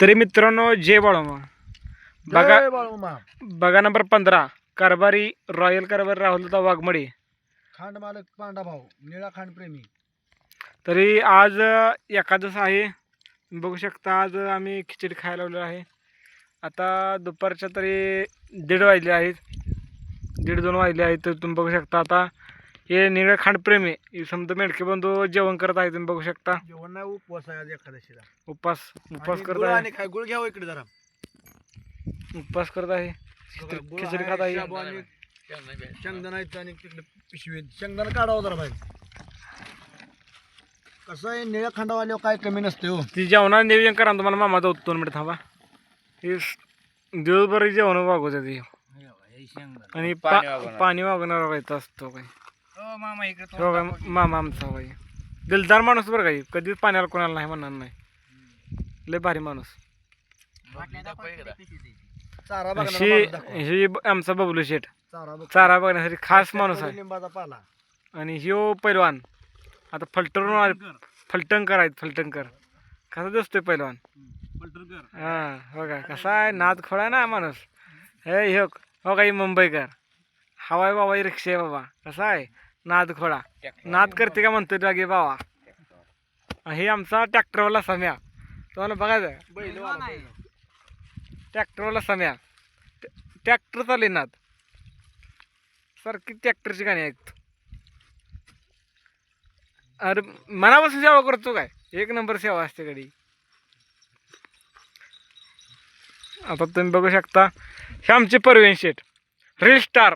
तरी मित्रांनो जय बाळोमा बघा बाळूमा बघा नंबर पंधरा कारभारी रॉयल कारभारी राहुलदा वाघमडे खांड मालक पांडा भाऊ निळा खांड प्रेमी. तरी आज एकादश आहे. बघू शकता आज आम्ही खिचडी खायला लावलेलो आहे. आता दुपारच्या तरी दीड वाजले आहेत. दीड दोन वाजले आहेत तर तुम्ही बघू शकता आता. हे निळे खांडप्रेमी. हे समजा मेडके बंधू जेवण करत आहे तुम्ही बघू शकता. जेवण नाही उपवास आहे आज एकादशीला उपवास उपवास करत आहे. आणि काय गुळ घ्यावं इकडे जरा. उपवास करत आहे. खिचडी गुळ खिचडी आहे, खात आहे. शाबू आणि शेंगदाणा आहेत आणि तिकडे पिशवी शेंगदाणा काढावं जरा बाहेर. कसं आहे निळ्या खांडावाल्यावर काय कमी नसते हो. ती जेवणात नियोजन करा ना तुम्हाला मामा जाऊ दोन मिनिट थांबा. हे स- दिवसभर जेवण वागवतात हे आणि पा- पाणी वागवणार व्हायचं असतो काही हो काय मामा आमचा होय दिलदार माणूस बरं काही कधीच पाण्याला कोणाला नाही म्हणणार नाही. लय भारी माणूस. चारा ही ही आमचा बबलू शेठ. चारा बघ. चारा बघण्यासाठी खास माणूस आहे. लिंबाचा पाला. आणि ह्यो पैलवान. आता फलटरून फलटणकर. आहेत फलटणकर. कसा दिसतोय पैलवान? हा हो का? कसा आहे? नाद खोळा ना माणूस. हे ह्यो हो काही मुंबईकर. हवाय बाबा ही रिक्षा आहे बाबा. कसा आहे? नाद खोळा नाद करते का म्हणतोय लागे बाबा हे आमचा ट्रॅक्टरवाला सम्या. तुम्हाला बघायचं. ट्रॅक्टरवाला सम्या. ट्रॅक्टर चालले नाद. सारखी ट्रॅक्टरची गाणी ऐकतो अरे मनापासून सेवा करतो काय? एक नंबर सेवा असते गाडी. आता तुम्ही बघू शकता. हे आमचे परवीन शेठ. रील स्टार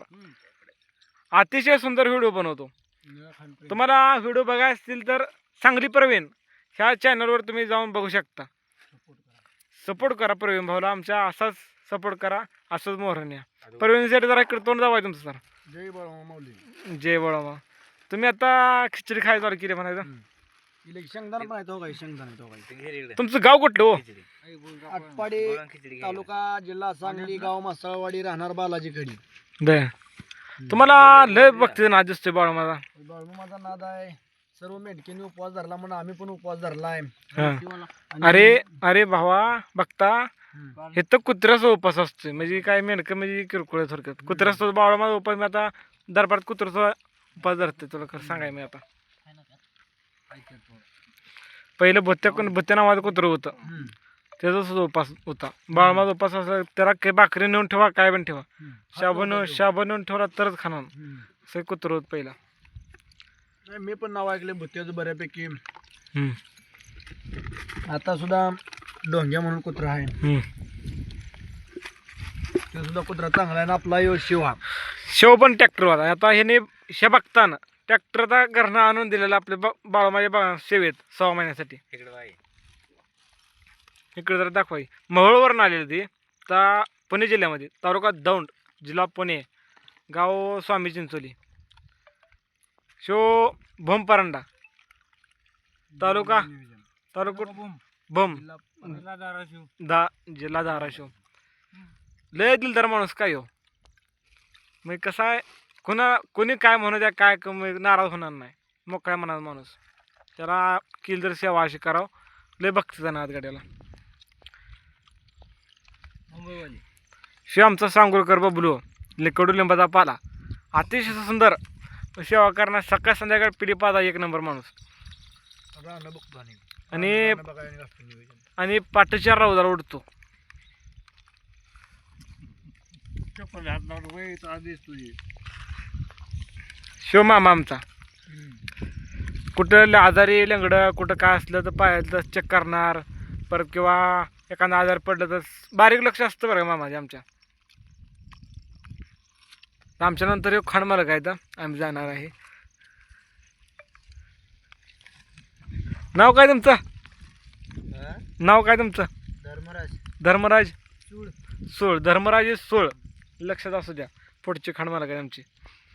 अतिशय सुंदर व्हिडिओ बनवतो. तुम्हाला व्हिडिओ बघायचे असतील तर सांगली प्रवीण ह्या चॅनलवर तुम्ही जाऊन बघू शकता. सपोर्ट करा प्रवीण भाऊला आमच्या असाच सपोर्ट करा असंच मोहरण या. प्रवीण शेठ जरा इकडे तोंड जावाय तुमचं सर जय बाळूमा माऊली. जय बळावा तुम्ही आता खिचडी खायला चालू केली म्हणायचं? शेंगदाणा पण काही शेंगदाणा तुमचं गाव कुठलं हो? आटपाडी तालुका जिल्हा सांगली गाव मासळवाडी राहणार बालाजी खडी तुम्हाला लय बघते ना दिसतोय बाळा माझा. बाळू माझा नाद आहे. सर्व मेटकीने उपवास धरला म्हणून आम्ही पण उपवास धरला आहे अरे अरे भावा बघता. हे तर कुत्र्याचा उपास असतोय. म्हणजे काय मेनकं म्हणजे किरकोळ थोडक्यात. कुत्र्याचा बाळा माझा उपास मी आता दरबारात कुत्र्याचा उपास धरते तुला खरं सांगाय मी आता. पहिलं भुत्या भुत्या नावाचं कुत्रं होतं. हम्म. त्याचा सुद्धा उपास होता. बाळ माझा उपास असला त्याला काही भाकरी नेऊन ठेवा काय पण ठेवा. हम्म. शाबू नेऊन शाबू नेऊन ठेवला तरच खाणार. असं कुत्रं होत पहिला. नाही, मी पण नाव ऐकले भुत्याचं बऱ्यापैकी. आता सुद्धा डोंग्या म्हणून कुत्रा आहे. ते सुद्धा कुत्रा चांगला आहे आणि आपला यो शिवा. शेव पण ट्रॅक्टर होता आता ह्याने हे बघताना ट्रॅक्टर आता घरनं आणून दिलेला आपल्या बा बाळा माझ्या बा सेवेत सहा महिन्यासाठी. इकडे जरा दाखवाय महळवरून आलेली ती. ता पुणे जिल्ह्यामध्ये. तालुका दौंड जिल्हा पुणे. गाव स्वामी चिंचोली. शो भोमपरांडा. तालुका? तालुका भोम. दा जिल्हा धाराशिव. लय दिलदार माणूस काय हो? मग कसं आहे? कुणा कोणी काय म्हणू द्या काय नाराज होणार नाही. मोकळ्या मनाचा माणूस. त्याला केली तर सेवा अशी करावं. लय बघते जाणार गाड्याला शिव आमचा सांगोलकर बबलू लिकडू लिंबाचा पाला. अतिशय सुंदर. सेवा करणार सकाळ संध्याकाळ पिढी पाजा एक नंबर माणूस. आणि आणि पाठच्या राऊदाला उडतो शिव मामा आमचा. कुठं ल- आजारी लंगडं कुठं काय असलं तर पायाचं चेक करणार. परत किंवा एखादा आजार पडलं तर बारीक लक्ष असतं बरं का मामाचे आमच्या. आमच्या नंतर एक खाण मला काय तर आम्ही जाणार आहे. नाव काय तुमचं? नाव काय तुमचं? धर्मराज. धर्मराज सोळ. धर्मराज सोळ. लक्षात असू द्या. पुढची खाण मला काय आमची.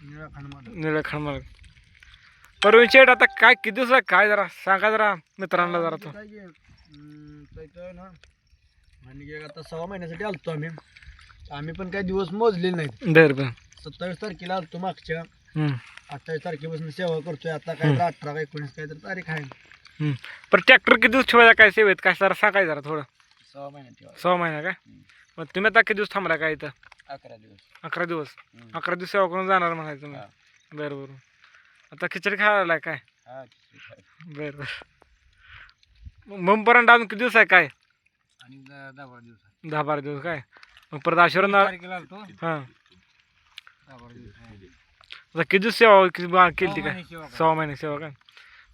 निळा खांड मालक. निळं खाण मला परवीन शेठ आता काय किती दिवस आहे? काय जरा? सांगा जरा मित्रांना जरा तो. ना आणि की आता सहा महिन्यासाठी आलतो आम्ही. आम्ही पण काही दिवस मोजलेले नाहीत. बरं बरं. सत्तावीस तारखेला आलतो मागच्या. हम्म. अठ्ठावीस तारखेपासून सेवा करतोय. आता काय तर अठरा का एकोणीस काय तर तारीख आहे. हम्म. पण ट्रॅक्टर किती दिवस ठेवायचा काय सेवेत? काय जरा सांगाय जरा थोडं. सहा महिन्यात सहा महिना काय. मग तुम्ही आता किती दिवस थांबला काय इथं? अकरा दिवस. अकरा दिवस. अकरा दिवस सेवा करून जाणार म्हणायचं तुम्ही. बरं बरं. आता खिचडी खायला काय? हा. बरं बरं. मग ममपर्यंत अजून किती दिवस आहे काय? आणि दहा दहा बारा दिवस दहा बारा दिवस काय? मग परत आशीर्वाद ना- तारखेला आलतो? हां. दहा बारा दिवस. आता किती दिवस सेवा किती बा- केली ती सहा काय महिने सेवा करा. सहा महिने सेवा काय?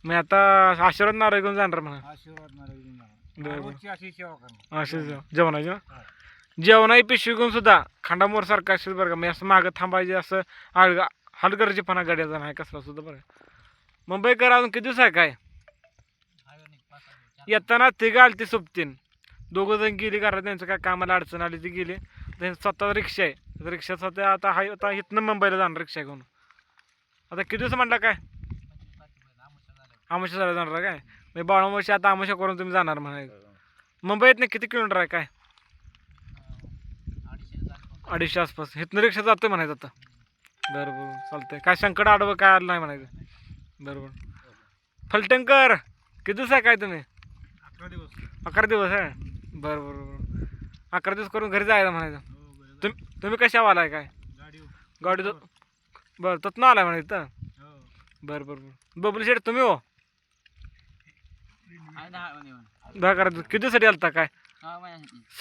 मग आता आशीर्वाद नारळ घेऊन जाणार म्हणा. आशीर्वाद नारळ घेऊन जाणार. बरं, बरं. रोजची अशी सेवा करणार. असे जेवणाची ना? हा. जेवणाची पिशवी घेऊन सुद्धा खांडामोर सारखं असेल बरं का. मी असं मागं थांबायचे असं आळगा हलगर्जीपणा गाड्याचा नाही कसला सुद्धा बरं. मुंबईकर अजून किती दिवस आहे काय. येताना तिघं आली ती सोबतीन. दोघं जण गेली घरात त्यांचं काय कामाला अडचण आली ती गेली. त्यांची स्वतः रिक्षा आहे. रिक्षा स्वतः आता हाय आता इथनं मुंबईला जाणार रिक्षा घेऊन. आता किती दिवस म्हणला काय? आमोशा झाला जाणार काय? मी बाळा वर्षी आता आमोशा करून तुम्ही जाणार म्हणायचं मुंबईत किती किलोमीटर आहे काय? अडीचशे आसपास. इथनं रिक्षा जातोय म्हणायचं आता. बरं बरं चालतंय. काय संकट आडवं काय आलं नाही म्हणायचं बरोबर फलटंकर किती दिवस आहे काय तुम्ही? अकरा दिवस. अकरा दिवस आहे. बरं बरं बरं. अकरा दिवस करून घरी जायला म्हणायचं. हो. तुम्ही तुम्ही कशावर आलाय काय. गाडी बरं. तत्न आलाय म्हणायचं हो. बरं बरं बरं. बबली शेठ तुम्ही हो? ना, ना. दहा करा किती दिवसासाठी आलता काय? सहा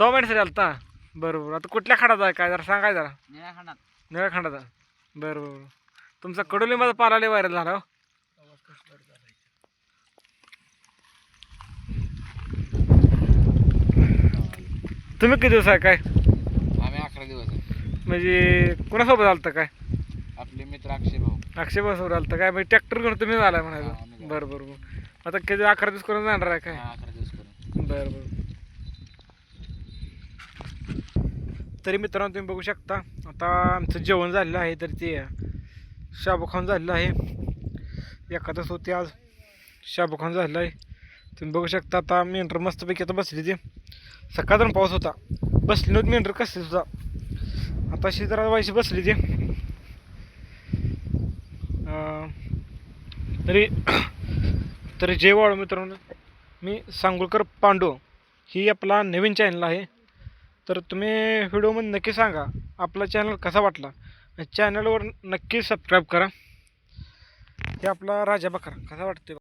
महिन्यासाठी. आलता? बरं बरं. आता कुठल्या खंडाचा आहे काय? जरा सांगाय जरा. निळ्या खंडात. निळ्या खंडाचा बरं बरं बरं. तुमचा कडोलीमध्ये पालाले व्हायरल झाला हो. तुम्ही किती दिवस आहे? काय? आम्ही अकरा दिवस. म्हणजे कोणासोबत आलतं काय? आपले मित्र अक्षय भाऊ. अक्षय बसवर आलतं काय? म्हणजे ट्रॅक्टर घेऊन तुम्ही हा, म्हणायचं. आम्ही बरं बरं बरं. आता किती अकरा दिवस करून जाणार आहे काय? हा, अकरा दिवस करून. बरं बरं. तरी मित्रांनो तुम्ही बघू शकता. आता आमचं जेवण झालेलं आहे तर ते शाबू खाऊन झालेलं आहे. एखादच होते आज शाबू खाऊन झालेलं आहे. तुम्ही बघू शकता आता मेंढर मस्तपैकी आता बसली ती सकाळचा पाऊस होता. बसली नव्हती मेंढर कसली सुद्धा. आता अशी जरा वायशी बसली ती तरी तरी जय वाळू मित्रांनो. मी सांगोळकर पांडू ही आपला नवीन चॅनल आहे. तर तुम्ही व्हिडिओमध्ये नक्की सांगा आपला चॅनल कसा वाटला? चॅनलवर नक्की सबस्क्राईब करा. हे आपला राजा बकरा कसा वाटते